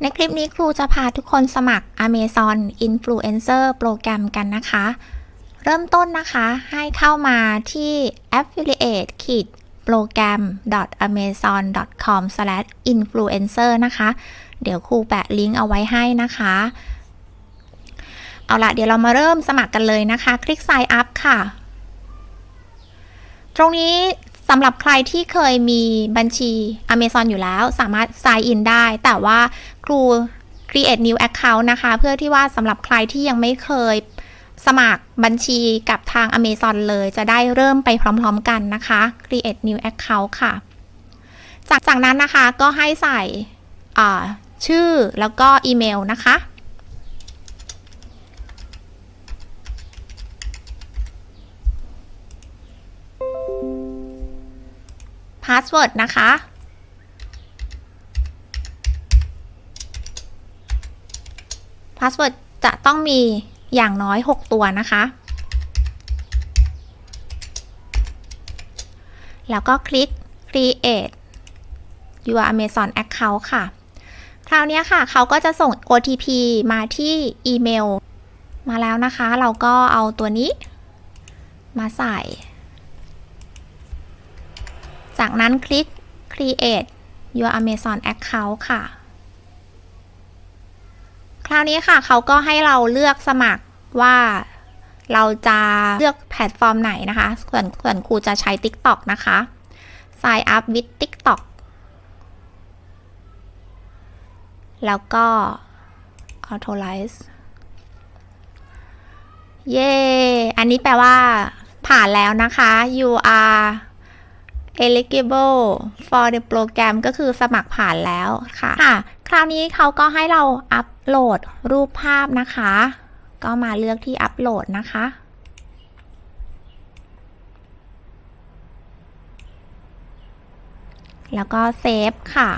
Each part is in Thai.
ในคลิปนี้ครูจะพาทุกคนสมัคร Amazon Influencer โปรแกรมกันนะคะ เริ่มต้นนะคะให้เข้ามาที่ affiliate program amazon com influencer นะคะ เดี๋ยวครูแปะลิงก์เอาไว้ให้นะคะ เอาละเดี๋ยวเรามาเริ่มสมัครกันเลยนะคะ คลิก sign up ค่ะ ตรงนี้ สำหรับใครที่เคยมีบัญชี Amazon อยู่แล้ว สามารถ sign in ได้ แต่ว่าครู create new account นะคะ เพื่อที่ว่าสำหรับใครที่ยังไม่เคยสมัครบัญชีกับทาง Amazon เลยจะได้เริ่มไปพร้อมๆกันนะคะ create new account ค่ะ จากจากนั้นนะคะก็ให้ใส่ชื่อแล้วก็อีเมลนะคะาสเวิร์ดนะคะ พาสเวิร์ดจะต้องมีอย่างน้อย 6 ตัวนะคะ แล้วก็คลิก create your Amazon account ค่ะ คราวนี้ค่ะเขาก็จะส่ง OTP มาที่อีเมล มาแล้วนะคะ เราก็เอาตัวนี้มาใส่ จากนั้นคลิก create your Amazon account ค่ะ คราวนี้ค่ะเขาก็ให้เราเลือกสมัครว่าเราจะเลือกแพลตฟอร์มไหนนะคะ ส่วนส่วนครูจะใช้ TikTok นะคะ sign up with TikTok แล้วก็ authorize เย้ อันนี้แปลว่าผ่านแล้วนะคะ you are eligible for the program ก็คือสมัครผ่านแล้วค่ะค่ะ คราวนี้เขาก็ให้เราอัปโหลดรูปภาพนะคะ ก็มาเลือกที่อัปโหลดนะคะ แล้วก็เซฟค่ะ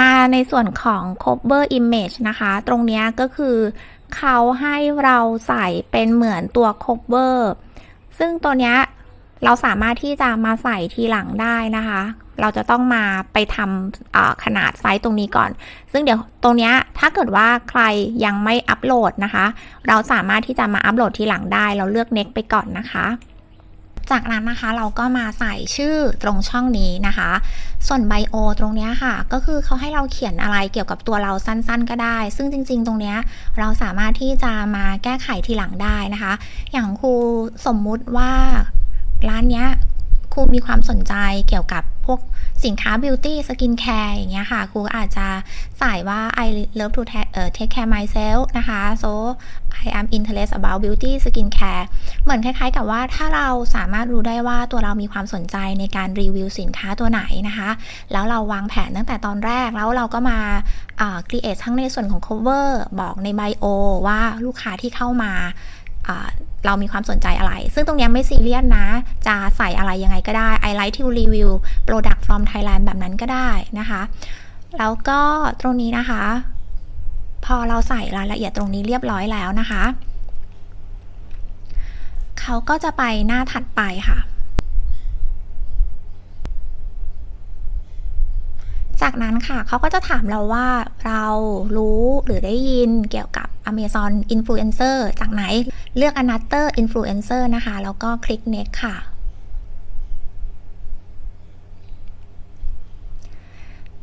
มาในส่วนของ cover image นะคะ ตรงนี้ก็คือเขาให้เราใส่เป็นเหมือนตัว cover ซึ่งตัวเนี้ย เราสามารถที่จะมาใส่ทีหลังได้นะคะ เราจะต้องมาไปทำขนาดไซส์ตรงนี้ก่อน ซึ่งเดี๋ยวตรงนี้ถ้าเกิดว่าใครยังไม่อัปโหลดนะคะ เราสามารถที่จะมาอัปโหลดทีหลังได้ เราเลือก next ไปก่อนนะคะจากนั้นนะคะเราก็มาใส่ชื่อตรงช่องนี้นะคะ ส่วนไบโอตรงนี้ค่ะ ก็คือเขาให้เราเขียนอะไรเกี่ยวกับตัวเราสั้นๆ ก็ได้ ซึ่งจริง ๆ ตรงนี้เราสามารถที่จะมาแก้ไขทีหลังได้นะคะ อย่างครูสมมุติว่า ร้านเนี้ยครูมีความสนใจเกี่ยวกับพวกสินค้าบิวตี้สกินแคร์อย่างเงี้ยค่ะครูอาจจะใส่ว่า I love to take care myself นะคะ so I am interested about beauty skin care เหมือนคล้ายๆกับว่าถ้าเราสามารถรู้ได้ว่าตัวเรามีความสนใจในการรีวิวสินค้าตัวไหนนะคะ แล้วเราวางแผนตั้งแต่ตอนแรกแล้วเราก็มา create ทั้งในส่วนของ cover บอกใน bio ว่าลูกค้าที่เข้ามา เรามีความสนใจอะไร ซึ่งตรงนี้ไม่ซีเรียสนะ จะใส่อะไรยังไงก็ได้ I like to review product from Thailand แบบนั้นก็ได้นะคะ แล้วก็ตรงนี้นะคะ พอเราใส่รายละเอียดตรงนี้เรียบร้อยแล้วนะคะ เขาก็จะไปหน้าถัดไปค่ะ จากนั้นค่ะเขาก็จะถามเราว่าเรารู้หรือได้ยินเกี่ยวกับ Amazon Influencer จากไหนเลือก Another Influencer นะคะ แล้วก็คลิก Next ค่ะ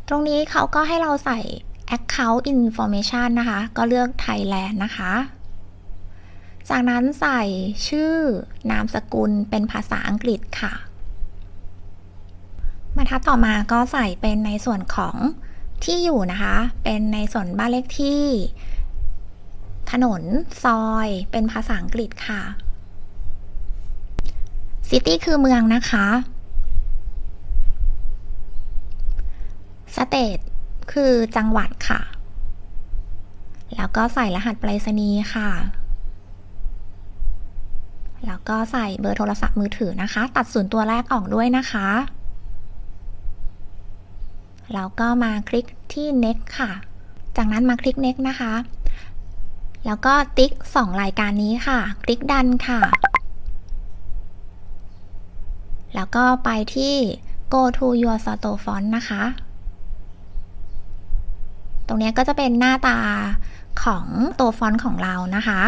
ตรงนี้เขาก็ให้เราใส่ Account Information นะคะ ก็เลือก Thailand นะคะ จากนั้นใส่ชื่อนามสกุลเป็นภาษาอังกฤษค่ะ บรรทัดต่อมาก็ใส่เป็นในส่วนของที่อยู่นะคะ เป็นในส่วนบ้านเลขที่ ถนน ซอย เป็นภาษาอังกฤษค่ะ City คือเมืองนะคะ State คือจังหวัดค่ะ แล้วก็ใส่รหัสไปรษณีย์ค่ะ แล้วก็ใส่เบอร์โทรศัพท์มือถือนะคะ ตัดศูนย์ตัวแรกออกด้วยนะคะ แล้วก็มาคลิกที่ next ค่ะ จากนั้นมาคลิก next นะคะ แล้วก็ติ๊ก 2 รายการนี้ค่ะ คลิกดันค่ะ แล้วก็ไปที่ go to your store font นะคะ ตรงนี้ก็จะเป็นหน้าตาของตัวฟอนต์ของเรานะคะ